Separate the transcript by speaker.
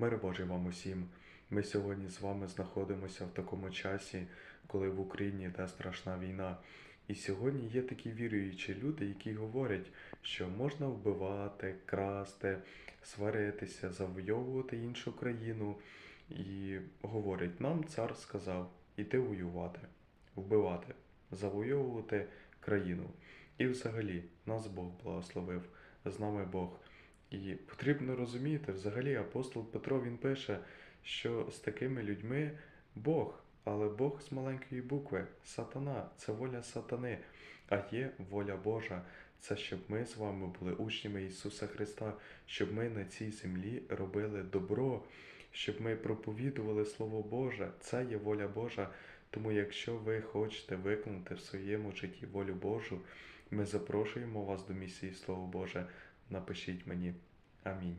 Speaker 1: Мир Божий вам усім. Ми сьогодні з вами знаходимося в такому часі, коли в Україні йде страшна війна. І сьогодні є такі віруючі люди, які говорять, що можна вбивати, красти, сваритися, завойовувати іншу країну. І говорять, нам цар сказав іти воювати, вбивати, завойовувати країну. І взагалі нас Бог благословив, з нами Бог. І потрібно розуміти, взагалі апостол Петро він пише, що з такими людьми Бог, але Бог з маленької букви, сатана, це воля сатани, а є воля Божа. Це щоб ми з вами були учнями Ісуса Христа, щоб ми на цій землі робили добро, щоб ми проповідували Слово Боже. Це є воля Божа. Тому, якщо ви хочете виконати в своєму житті волю Божу, ми запрошуємо вас до місії Слово Боже. Напишіть мені. Амінь.